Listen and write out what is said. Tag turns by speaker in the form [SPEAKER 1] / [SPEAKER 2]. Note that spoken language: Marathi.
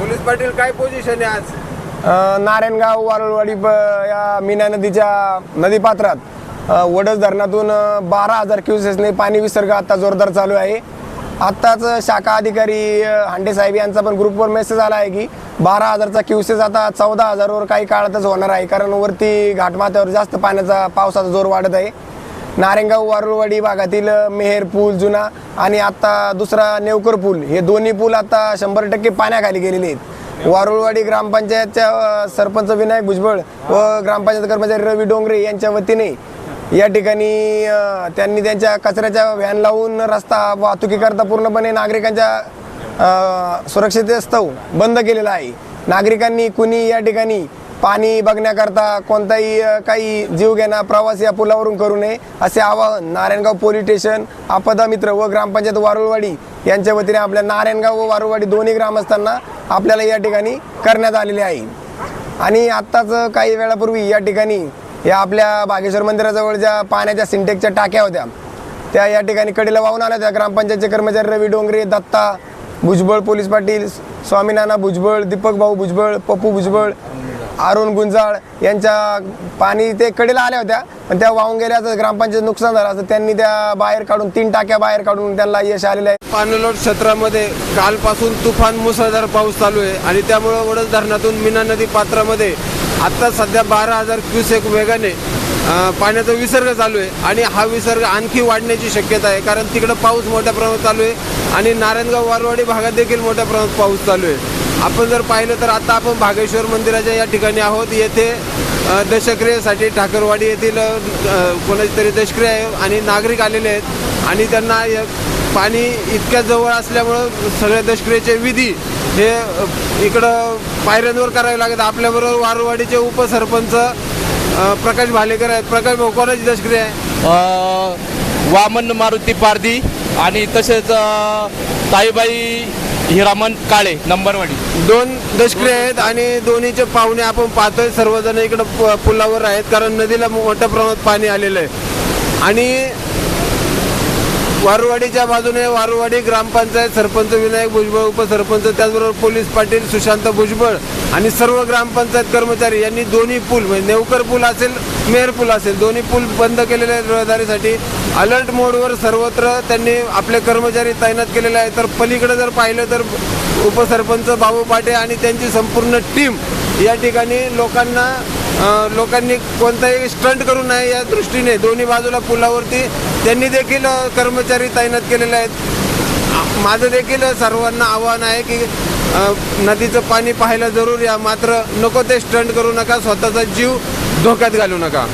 [SPEAKER 1] पोलीस पाटील काय पोझिशन आहे आज?
[SPEAKER 2] नारायणगाव वारुळवाडी ब- या मीना नदीच्या नदीपात्रात. वडस धरणातून बारा हजार क्युसेसने पाणी विसर्ग आता जोरदार चालू आहे. आत्ताच शाखा अधिकारी अ, हांडे साहेब यांचा पण ग्रुपवर मेसेज आला आहे की बारा हजारचा क्युसेस आता चौदा हजारवर काही काळातच होणार आहे. कारण वरती घाटमाथ्यावर जास्त पाण्याचा पावसाचा जोर वाढत आहे. नारेंगाव वारुळवाडी भागातील अ, मेहेर पूल जुना आणि आता दुसरा नेवकर पूल. हे दोन्ही पूल आता शंभर टक्के पाण्याखाली गेलेले आहेत. वारुळवाडी ग्रामपंचायतच्या सरपंच विनायक भुजबळ व ग्रामपंचायत कर्मचारी रवी डोंगरे यांच्या वतीने या ठिकाणी त्यांनी त्यांच्या कचऱ्याच्या व्हॅन लावून रस्ता वाहतुकीकरता पूर्णपणे नागरिकांच्या अ, सुरक्षितस्तव बंद केलेला आहे. नागरिकांनी कुणी या ठिकाणी पाणी बघण्याकरता कोणताही काही जीवघेणा प्रवास या पुलावरून करू नये असे आवाहन नारायणगाव पोलीस स्टेशन आपदा मित्र व ग्रामपंचायत वारुळवाडी यांच्या वतीने आपल्या नारायणगाव व वारुळवाडी दोन्ही ग्रामस्थांना आपल्याला या ठिकाणी करण्यात आलेले आहे. आणि आत्ताच काही वेळापूर्वी या ठिकाणी या आपल्या बागेश्वर मंदिराजवळ ज्या पाण्याच्या सिंटेकच्या टाक्या होत्या त्या या ठिकाणी कडेला वाहून आल्या त्या ग्रामपंचायतचे कर्मचारी रवी डोंगरे दत्ता भुजबळ पोलीस पाटील स्वामीनाना भुजबळ दीपक भाऊ भुजबळ पप्पू भुजबळ अरुण गुंजाळ यांच्या पाणी ते कडेला आल्या होत्या पण त्या वाहून गेल्याचं ग्रामपंचायत नुकसान झालं असं त्यांनी त्या बाहेर काढून तीन टाक्या बाहेर काढून त्यांना यश आलेलं आहे.
[SPEAKER 1] पाणलोट क्षेत्रामध्ये कालपासून तुफान मुसळधार पाऊस चालू आहे आणि त्यामुळं वडस धरणातून मीना नदी पात्रामध्ये आत्ता सध्या बारा हजार क्युसेक वेगाने पाण्याचा विसर्ग चालू आहे आणि हा विसर्ग आणखी वाढण्याची शक्यता आहे कारण तिकडं पाऊस मोठ्या प्रमाणात चालू आहे आणि नारायणगाव वारवाडी भागात देखील मोठ्या प्रमाणात पाऊस चालू आहे. आपण जर पाहिलं तर आता आपण भागेश्वर मंदिराच्या या ठिकाणी आहोत. येथे दशक्रियेसाठी ठाकरवाडी येथील कोणाची तरी दशक्रिया आहे आणि नागरिक आलेले आहेत. आणि त्यांना पाणी इतक्या जवळ असल्यामुळं सगळ्या दशक्रियेचे विधी हे इकडं पायऱ्यांवर करावे लागत. आपल्याबरोबर वारुवाडीचे उपसरपंच प्रकाश भालेकर आहेत. प्रकाश भाऊ कोणाची दशक्रिया आहे?
[SPEAKER 3] वामन मारुती पारधी आणि तसेच ताईबाई हिरामन काळे नंबरवाडी
[SPEAKER 1] दोन दशक्रिया आहेत आणि दोन्हीचे पाहुणे आपण पाहतोय. सर्वजण इकडं प- पुलावर आहेत कारण नदीला मोठ्या प्रमाणात पाणी आलेलं आहे. आणि वारुवाडीच्या बाजूने वारुवाडी ग्रामपंचायत सरपंच विनायक भुजबळ उपसरपंच त्याचबरोबर पोलीस पाटील सुशांत भुजबळ आणि सर्व ग्रामपंचायत कर्मचारी यांनी दोन्ही पूल म्हणजे नेवकर पूल असेल मेहर पूल असेल दोन्ही पूल बंद केलेले आहेत रहदारीसाठी. अलर्ट मोडवर सर्वत्र त्यांनी आपले कर्मचारी तैनात केलेले आहेत. तर पलीकडे जर पाहिलं तर उपसरपंच बाबू पाटे आणि त्यांची संपूर्ण टीम या ठिकाणी लोकांना लोकांनी कोणताही स्टंट करू नये या दृष्टीने दोन्ही बाजूला पुलावरती त्यांनी देखील कर्मचारी तैनात केलेले आहेत. माझं देखील सर्वांना आव्हान आहे की नदीचं पाणी पाहायला जरूर या. मात्र नको ते स्टंट करू नका स्वतःचा जीव धोक्यात घालू नका.